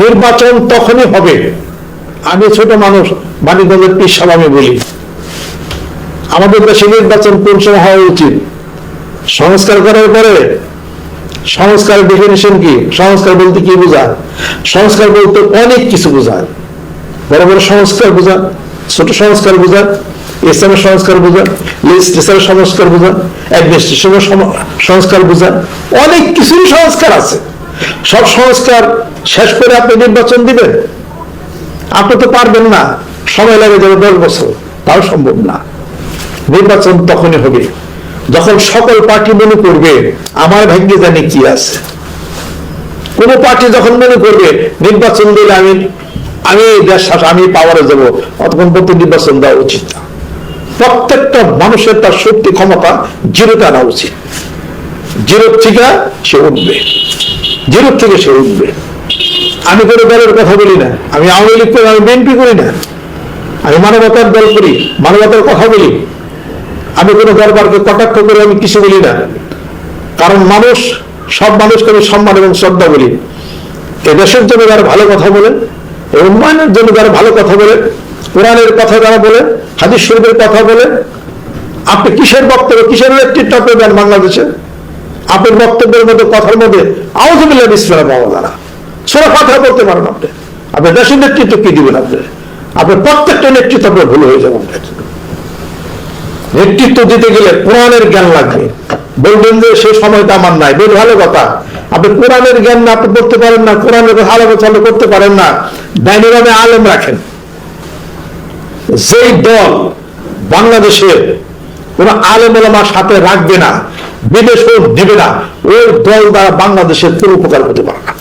নির্বাচন তখনই হবে। আমি ছোট মানুষ মানিকগঞ্জের পিসাব আমি বলি। আমাদের দেশে নির্বাচন কোন সময় হওয়া উচিত? সংস্কার করার পরে? সংস্কার ডেফিনেশন কি? সংস্কার বলতে কি বোঝায়? সংস্কার বলতে অনেক কিছু বোঝায়। বড় বড় সংস্কার বোঝা ছোট সংস্কার বোঝা ইসলামের সংস্কার বোঝা লেজিসলেচারের সংস্কার বোঝা অ্যাডমিনিস্ট্রেশনের সংস্কার বোঝা অনেক কিছুরই সংস্কার আছে। সব সংস্কার শেষ করে আপনি নির্বাচন দিবেন। আপনি তো পারবেন না। সময় লাগে যাবে দশ বছর। তাও সম্ভব না। নির্বাচন তখনই হবে। যখন সকল পার্টি মনে করবে, আমার ভাগ্যে জানি কি আছে। কোন পার্টি যখন মনে করবে, নির্বাচন দিলে আমি আমি দেশ আমি পাওয়ারে যাব অতক্ষণ পর্যন্ত নির্বাচন দেওয়া উচিত না। প্রত্যেকটা মানুষের তার শক্তি, ক্ষমতা জিরোতে আনা উচিত। জিরো থেকে সে উঠবে। জিরো থেকে সে উঠবে। আমি কোনো দলের কথা বলি না। আমি আওয়ামী লীগ করি আমি বিএনপি করি না। আমি মানবতার দল করি, মানবতার কথা বলি। আমি কোনো দরবারকে কটাক্ষ করে আমি কিছু বলি না। কারণ মানুষ, সব মানুষকে আমি সম্মান এবং শ্রদ্ধা বলি। এ দেশের জন্য যারা ভালো কথা বলে এই উন্নয়নের জন্য যারা ভালো কথা বলে, কোরআনের কথা যারা বলে, হাদিস শরীফের কথা বলে, আপনি কিসের বক্তব্য, কিসের নেতৃত্ব আপনি দেন বাংলাদেশে? আপনার বক্তব্যের মধ্যে, কথার মধ্যে আওয়াজ আউজবিল্লাহ বিসমিল্লাহ পাওয়া ছোট কথা বলতে পারেন আপনি। আপনি দেশের নেতৃত্ব কি দিবেন আপনি? আপনার প্রত্যেকটা নেতৃত্ব আপনার ভুল হয়ে যাবে। নেতৃত্ব দিতে গেলে কোরআনের জ্ঞান লাগবে। বলবেন যে সেই সময়টা আমার নাই। বেশ ভালো কথা। আপনি কোরআনের জ্ঞান না আপনি করতে পারেন না, কোরআনের কথা আলোচনা করতে পারেন না। ডাইনিরামে আলেম রাখেন। যেই দল বাংলাদেশের কোন আলেম ওলামার সাথে রাখবে না, বিদেশও দিবে না, ওই দল দ্বারা বাংলাদেশের কোনো উপকার হতে পারে না।